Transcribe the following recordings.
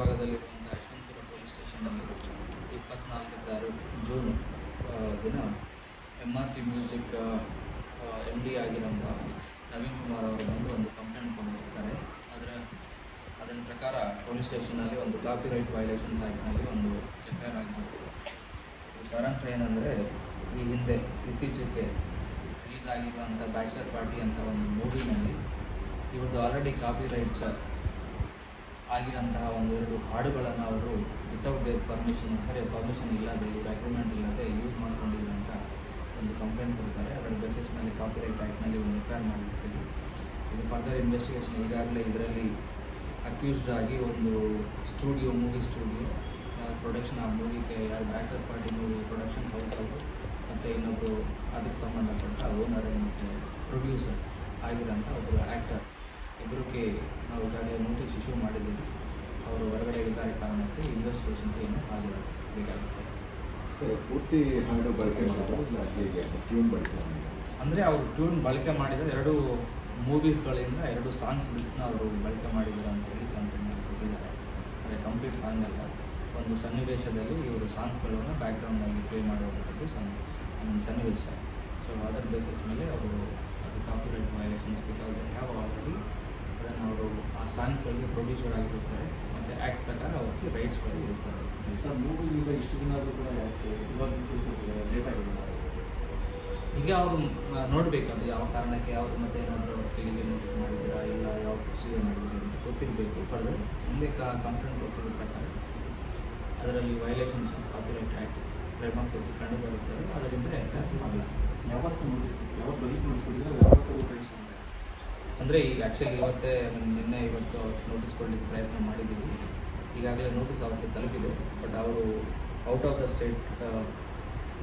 ಹೊರಭಾಗದಲ್ಲಿರುವಂಥ Yeshwanthpur police ಸ್ಟೇಷನ್ನಲ್ಲಿ ಇಪ್ಪತ್ನಾಲ್ಕಾರು June ದಿನ M R T music M D ಆಗಿರೋಂಥ ನವೀನ್ ಕುಮಾರ್ ಅವರು ಬಂದು ಒಂದು ಕಂಪ್ಲೇಂಟ್ ಕೊಟ್ಟಿರ್ತಾರೆ. ಅದರ ಅದರ ಪ್ರಕಾರ ಪೊಲೀಸ್ ಸ್ಟೇಷನಲ್ಲಿ ಒಂದು ಕಾಪಿ ರೈಟ್ ವೈಲೇಷನ್ಸ್ ಆ್ಯಕ್ಟ್ನಲ್ಲಿ ಒಂದು ಎಫ್ ಐ ಆರ್ ಆಗಿರುತ್ತೆ ಸಾರಾಂಶ ಏನಂದರೆ, ಈ ಹಿಂದೆ ಇತ್ತೀಚೆಗೆ ರಿಲೀಸ್ ಆಗಿರುವಂಥ ಬ್ಯಾಚಲರ್ ಪಾರ್ಟಿ ಅಂತ ಒಂದು ಮೂವಿನಲ್ಲಿ ಇವತ್ತು ಆಲ್ರೆಡಿ ಕಾಪಿ ರೈಟ್ಸ್ ಆಗಿರೋಂತಹ ಒಂದೆರಡು ಹಾಡುಗಳನ್ನು ಅವರು ವಿತೌಟ್ ದೇರ್ ಪರ್ಮಿಷನ್ ಅಂದರೆ ಪರ್ಮಿಷನ್ ಇಲ್ಲದೆ ಇವ್ರ ಅಗ್ರಿಮೆಂಟ್ ಇಲ್ಲದೆ ಯೂಸ್ ಮಾಡ್ಕೊಂಡಿದ್ರು ಅಂತ ಒಂದು ಕಂಪ್ಲೇಂಟ್ ಕೊಡ್ತಾರೆ. ಅದರ ಬೇಸಿಸ್ ಮೇಲೆ ಕಾಪಿರೈಟ್ ಆ್ಯಕ್ಟ್ನಲ್ಲಿ ಒಂದು ಎಫ್ ಮಾಡಿರ್ತೀವಿ. ಇದು ಫರ್ದರ್ ಇನ್ವೆಸ್ಟಿಗೇಷನ್ ಈಗಾಗಲೇ ಇದರಲ್ಲಿ ಅಕ್ಯೂಸ್ಡ್ ಆಗಿ ಒಂದು ಸ್ಟುಡಿಯೋ ಮೂವಿ ಸ್ಟುಡಿಯೋ ಪ್ರೊಡಕ್ಷನ್ ಆ ಮೂವಿಗೆ ಯಾರು ಬ್ಯಾಕ್ಟರ್ ಪಾರ್ಟಿ ಮೂವಿ ಪ್ರೊಡಕ್ಷನ್ ಹೌಸ್ ಅವರು ಮತ್ತು ಇನ್ನೊಬ್ಬರು ಅದಕ್ಕೆ ಸಂಬಂಧಪಟ್ಟ ಓನರ್ ಮತ್ತು ಪ್ರೊಡ್ಯೂಸರ್ ಆಗಿರೋಂಥ ಒಬ್ಬರು ಆ್ಯಕ್ಟರ್ ಇಬ್ಬರಿಗೆ ಈಗಾಗಲೇ ನೋಟಿಸ್ ಇಶ್ಯೂ ಮಾಡಿದ್ದೀವಿ ಅವರು ಹೊರಗಡೆ ಇದ್ದಾರೆ ಕಾರಣಕ್ಕೆ ಇನ್ವೆಸ್ಟಿಗೇಷನ್ಗೆ ಏನು ಹಾಜರಾಗಬೇಕಾಗುತ್ತೆ. ಸರ್ ಪೂರ್ತಿ ಹಾಡು ಬಳಕೆ ಮಾಡೋದು ಇಲ್ಲ ಹೇಗೆ? ಟ್ಯೂನ್ ಬಳಕೆ ಅಂದರೆ ಅವರು ಟ್ಯೂನ್ ಬಳಕೆ ಮಾಡಿದ ಎರಡು ಮೂವೀಸ್ಗಳಿಂದ ಎರಡು ಸಾಂಗ್ಸ್ ಬಿಲ್ಸ್ನ ಅವರು ಬಳಕೆ ಮಾಡಿದ್ದಾರೆ ಅಂತ ಹೇಳಿ ಕಂಪ್ಲೇಂಟ್ ಕೊಟ್ಟಿದ್ದಾರೆ. ಅಂದರೆ ಕಂಪ್ಲೀಟ್ ಸಾಂಗ್ ಅಲ್ಲ. ಒಂದು ಸನ್ನಿವೇಶದಲ್ಲಿ ಇವರು ಸಾಂಗ್ಸ್ಗಳನ್ನು ಬ್ಯಾಕ್ಗ್ರೌಂಡಾಗಿ ಪ್ಲೇ ಮಾಡುವಂಥದ್ದು ಸನ್ ಒಂದು ಸನ್ನಿವೇಶ. ಸೊ ಅದರ ಬೇಸಿಸ್ ಮೇಲೆ ಅವರು ಅದು copyright violations because have already ಅದನ್ನು ಅವರು ಆ ಸಾಂಗ್ಸ್ಗಳಿಗೆ ಪ್ರೊಡ್ಯೂಸರ್ ಆಗಿರುತ್ತಾರೆ ಮತ್ತು ಆ್ಯಕ್ಟ್ ಪ್ರಕಾರ ಅವ್ರಿಗೆ ರೈಟ್ಸ್ಗಳು ಇರುತ್ತಾರೆ. ಸರ್ ಮೂವಿ ರಿಲೀಸ್ ಇಷ್ಟು ದಿನ ಆದರೂ ಕೂಡ ಯಾಕೆ ಇವಾಗ ಲೇಟ್ ಆಗಿದೆ ಈಗ ಅವರು ನೋಡಬೇಕಾದ್ರೆ ಅದು ಯಾವ ಕಾರಣಕ್ಕೆ ಅವರು ಮತ್ತೆ ಏನಾದರೂ ಟೆಲಿಗೆ ನೋಟಿಸ್ ಮಾಡಿದ್ದೀರಾ ಇಲ್ಲ ಯಾವ ಪ್ರೊಸೀಜರ್ ಮಾಡಿದ್ದೀರಾ ಅಂತ ಗೊತ್ತಿರಬೇಕು. ಫರ್ದರ್ ಮುಂದೆ ಕಂಪ್ಲೇಂಟ್ ಕೊಟ್ಟಿರೋ ಪ್ರಕಾರ ಅದರಲ್ಲಿ ವೈಲೇಷನ್ಸ್ ಕಾಪಿರೈಟ್ ಆ್ಯಕ್ಟ್ ಪ್ರೇಮ ಆಫ್ ಕೇಸ್ ಕಂಡು ಬರುತ್ತದೆ ಅದರಿಂದ ಎಫ್ಐಆರ್ ಮಾಡಲ್ಲ ಯಾವತ್ತು ನೋಟಿಸ್ ಯಾವತ್ತು ಬದುಕು ನೋಡಿಸ್ಬಿಟ್ಟಿದ್ರೆ ಯಾವತ್ತೂ ರೈಟ್ಸ್ ಅಂದರೆ ಈಗ ಆ್ಯಕ್ಚುಲಿ ಇವತ್ತೇ ನಿನ್ನೆ ಇವತ್ತು ನೋಟಿಸ್ ಕೊಡಲಿಕ್ಕೆ ಪ್ರಯತ್ನ ಮಾಡಿದ್ದೀವಿ. ಈಗಾಗಲೇ ನೋಟಿಸ್ ಅವ್ರಿಗೆ ತಲುಪಿದೆ ಬಟ್ ಅವರು ಔಟ್ ಆಫ್ ದ ಸ್ಟೇಟ್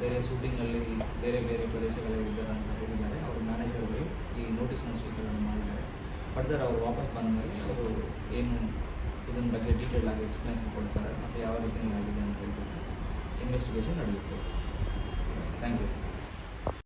ಬೇರೆ ಶೂಟಿಂಗಲ್ಲಿ ಬೇರೆ ಬೇರೆ ಪ್ರದೇಶಗಳಲ್ಲಿ ಇದ್ದಾರೆ ಅಂತ ಹೇಳಿದ್ದಾರೆ. ಅವ್ರ ಮ್ಯಾನೇಜರ್ಗಳು ಈ ನೋಟಿಸ್ನ ಸ್ವೀಕರಣೆ ಮಾಡಿದ್ದಾರೆ. ಫರ್ದರ್ ಅವರು ವಾಪಸ್ ಬಂದ ಮೇಲೆ ಅವರು ಏನು ಇದನ್ನ ಬಗ್ಗೆ ಡೀಟೇಲ್ ಆಗಿ ಎಕ್ಸ್ಪ್ಲೇನ್ಸ್ ಕೊಡ್ತಾರೆ, ಮತ್ತು ಯಾವ ರೀತಿ ಆಗಿದೆ ಅಂತ ಹೇಳ್ಬಿಟ್ಟು ಇನ್ವೆಸ್ಟಿಗೇಷನ್ ನಡೆಯುತ್ತೆ. Thank you